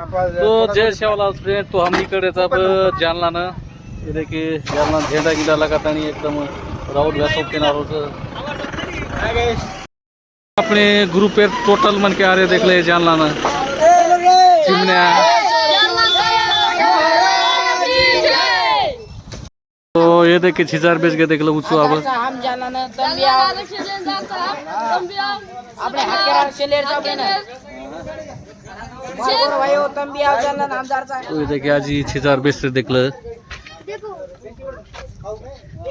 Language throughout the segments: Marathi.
तो जय शेवला फ्रेंड तो हम इकडे जालना ना। हे देखी जालना झेंडा गिंडा लागत आणि एकदम राऊत व्यासो किनार होत अपने ग्रुप पे टोटल मन के आ देखले जालना ना। चिमण्या। तो ये देखिए छिजार बेच के देख लो ऊंचो अब। हम जाना ना तुम भी आओ तुम भी आओ अपने जाओगे ना? तो देखिए आज ही छिजार बेच से देख लो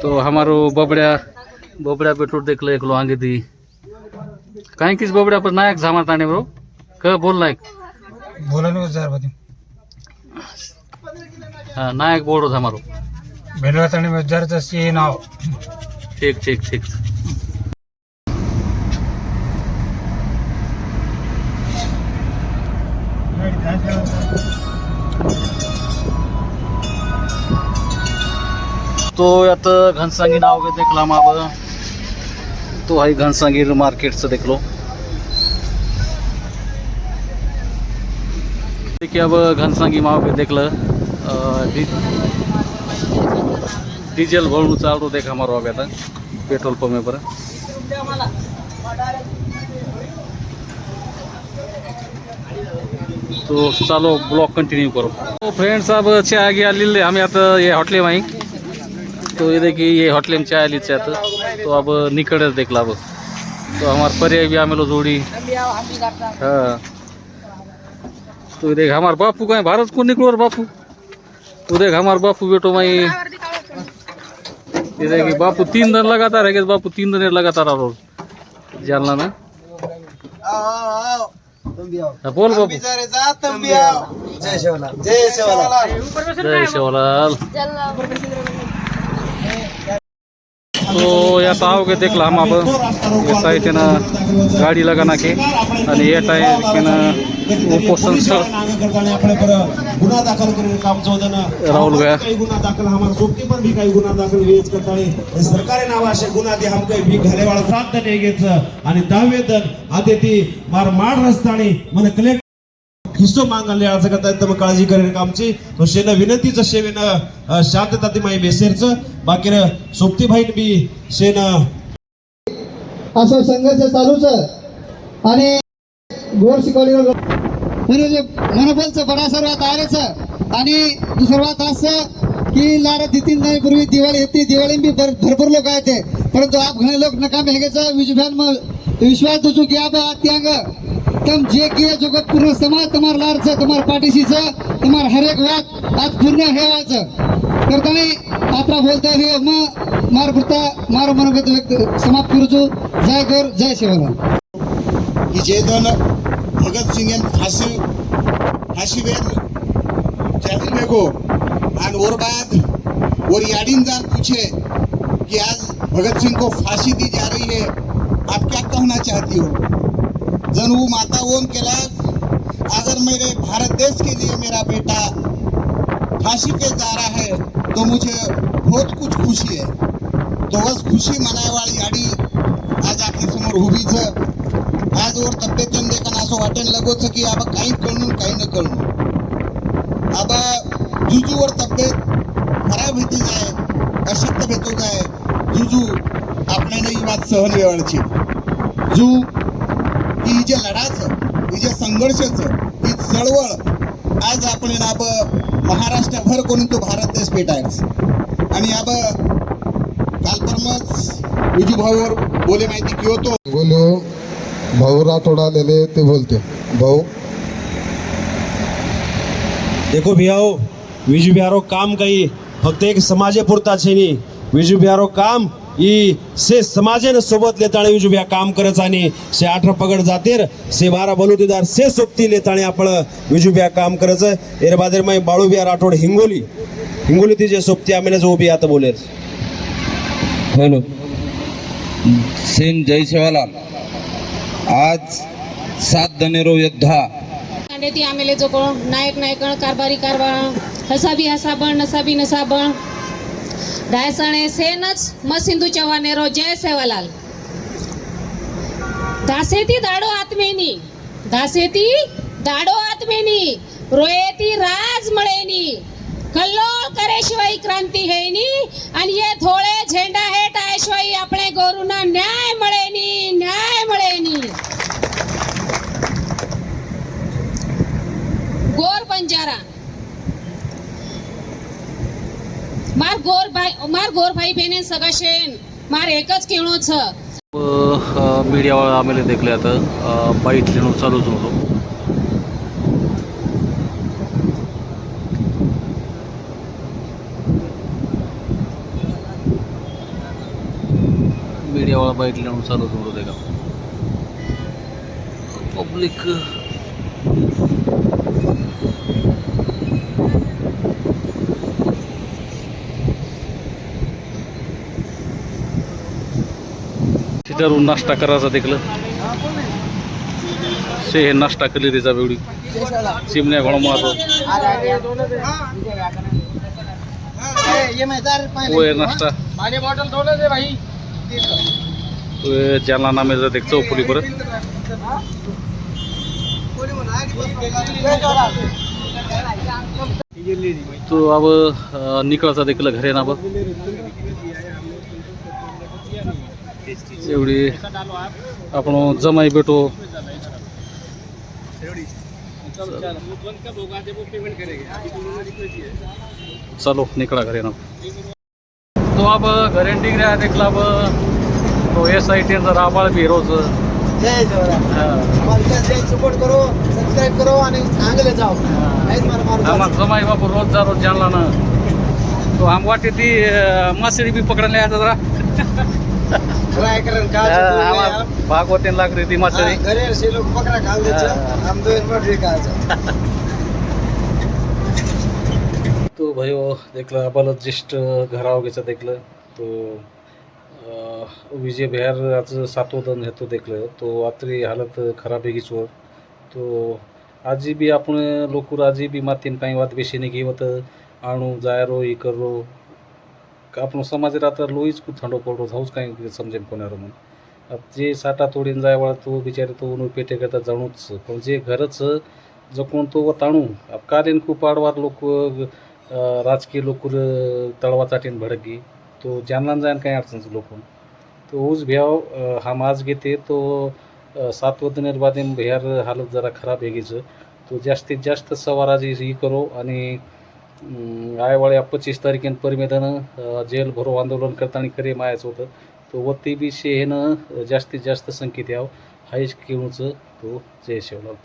तो हमारो बबड्या बबड्या पेट्रोल देख लो एक लो आगे दी काही किस बबड्या पर नायक झामा ताने ब्रो क बोल नायक बोला नाही हा नायक बोर्ड हमारो भेटवत आणि हजारचं से नाव. ठीक ठीक ठीक. तो यात घनसांगी नाव के देखला माब तो आहे घनसांगीर मार्केटचं देखलो. देखिए अब घनसांगी माव के देखलं. डिझेल भरून चालतो देखा मारो अब आता. पेट्रोल पंप पर. तो चालो ब्लॉक कंटिन्यू करो. तो फ्रेंड्स अब चाय आगे लिले हमें आता ये हॉटले माही तो ये देखिए ये हॉटलाइन चाय ली चाहते तो अब निकड़ देख ला तो हमारे पर्याय भी आमेलो जोड़ी. हाँ. तो देख हमारे बापू कहीं भारत को निकलो बापू? तो देख हमारे बापू बेटो माई. ये देखिए बापू तीन दिन लगातार है बापू तीन दिन लगातार आ जान ला ना बोल बापू. जय शिवलाल. जय शिवलाल. जय शिवलाल. तो यात आवघे देखला हम हे साहित्यानं गाडी लगाना के आणि हे टायकीनं उपोषण राहुल गया. सरकारी नावाशे गुन्हा दे हमके भी घरे वाला साथ देने आणि दहावे दर आते ती मार मार रस्तानी मन कलेक्ट हिस्सो मागले अर्ज करता एकदम काळजी करेन कामची तो विनंतीचं शेवेन शांतता ती माई बेसेरचं बाकी सोबती भाईन बी शेन असं संघर्ष चालूच आणि गोड शिकवलेलं म्हणजे मनोबलचं बडा सर्वात आहेच आणि सर्वात असं की लारा दी तीन पूर्वी दिवाळी येते दिवाळी बी भर भरपूर लोक आहेत ते. परंतु आप घणे लोक नका भेगायचं विजभ्यान मग विश्वास दसू की आप त्यांग तम जे किए जो को पूर्ण समाज तुम्हार लार છે તમાર પાર્ટી છે તમાર હરેક વાત આજ પૂર્ણ હેવા છે કરતાની આપણા બોલતા હવે માં માર પૂરતા મારો મનોગત વ્યક્ત સમાપ્ત કરું છું જય ગોર જય શિવલાલ की जे दोन भगतसिंग यांनी फाशी फाशी वेद जाहीर बेगो आणि और बाद और याडीन जान पूछे कि आज भगत सिंह को फांसी दी जा रही है आप क्या कहना चाहती हो जन वो माता ओम केला अगर मेरे भारत देश के लिए मेरा बेटा फांसी पे जा रहा है तो मुझे बहुत कुछ खुशी है। तो बस खुशी मनाय वाली याडी आज आपल्यासमोर उभीच आज वर तब्येतून देखणं असं वाटेल लगोच की आबा काही कळून काही न कळून आबा जुजूवर तब्येत खराब होती जाय अशक्त भेटू जाय जुजू आपल्याला ही बात सहन वेळची जू की ही जे लढाचं ही जे संघर्षाचं ही चळवळ आज आपण अब महाराष्ट्रभर करून तो भारत देश पेटायच. आणि अब काल परमच विजूभाऊवर बोले माहिती की होतो. बोलो भाऊ राठोड आलेले ते बोलते. भाऊ. देखो भिया विजू बिहारो काम काही फक्त एक समाजे पुरता छेनी विजू बिहारो काम કામ ઈ સે સમાજે સોબત લેતાણે વિજુ બિહાર કામ કરે છે आणि से आठरा पगड जातेर से बारा बलुतेदार से सोबती लेताणे आपण विजू बिहार काम करायचं एर बादेर माई बाळू बिहार आठवड हिंगोली हिंगोली ती जे सोबती आम्ही जो उभी आता बोलेर हॅलो सेन जय शिवालाल आज सात दनेरो योद्धा કાંડેથી આમેલે જો કોણ નાયક નાયકણ કારભારી કારવા હસાબી હસાબણ दायसणे सेनच म सिंधू चव्हाणे रो जय सेवालाल. दासेती दाडो आत्मेनी. दासेती दाडो आत्मेनी. रोयेती राज मळेनी. कल्लो करे शिवाई क्रांती हेनी. आणि हे धोळे झेंडा हे टाय शिवाई आपले गोरुना न्याय માર ગોરભાઈ માર ગોરભાઈ બેને સગા છે માર એક જ કેણો છે मीडियावर आम्हाला देखले आता बाईट लिहून चालूच होतो. मीडियावाला बाईट लिहून चालूच होतो ते का. पब्लिक तिथं नाश्ता करायचा देखलं शे हे नाश्ता केली त्याचा वेळी चिमण्या घोडा मारतो. पोहे नाश्ता. पोहे ज्याला नामे जाते चौफुली हो परत तो अब अ, निकळाचा देखील घरे ना बघ एवढी आपण जमाई भेटो. चलो निकळा घरे ना तो अब घरे निघल्या देखला अब तो एस आय टी जर आबाळ बी रोज. जय जवाहर सपोर्ट करो सबस्क्राईब करो आणि चांगले जाओ. नाहीच मला मारू आम्हाला जमाई बापू रोज जा रोज जाणला ना. तो आम वाटे ती मासळी बी पकडले आता जरा ट्राय करेन का आम्हाला भागवतीन लागली ती मासळी घरे से लोग पकड़ा खाल दे हाँ। हम दो मिनट भी का तो भयो देखलं आम्हाला ज्येष्ठ घरावगेचं देखलं तो अं, विजय बिहार आज सातवं दन हेतो देखलं तो आत्री हालत खराब है वर तो आजी बी आपण लोकूर आजी बी मातीन काही वाद बेशी नाही घेवत आणू जायरो ही आपण समाज आता लोईच खूप थंडो पडतो जाऊच काही समजेन कोणावर म्हणून. अब जे साठा तोडीन जाय वाळा तो बिचारे तो उन्हू पेटे करता जाणूच. पण जे घरच जपून तो व ताणू अब कालीन खूप आडवार लोक राजकीय लोक तळवा चाटीन भडकी तो जानला जायन काही अडचण लोक तो ऊस भ्याव हा माज घेते तो सातवत सात भ्यार हालत जरा खराब आहे गेचं. तो जास्तीत जास्त सवाराजी ही करो आणि अं, आयवाळ्या पच्चीस तारखेन परिमेदन जेल भरो आंदोलन करताना करे मायाचं होतं. तो वत्ती बी शेहेनं जास्तीत जास्त संख्येत यावं. हायच खेळूचं तो जय शिवलाल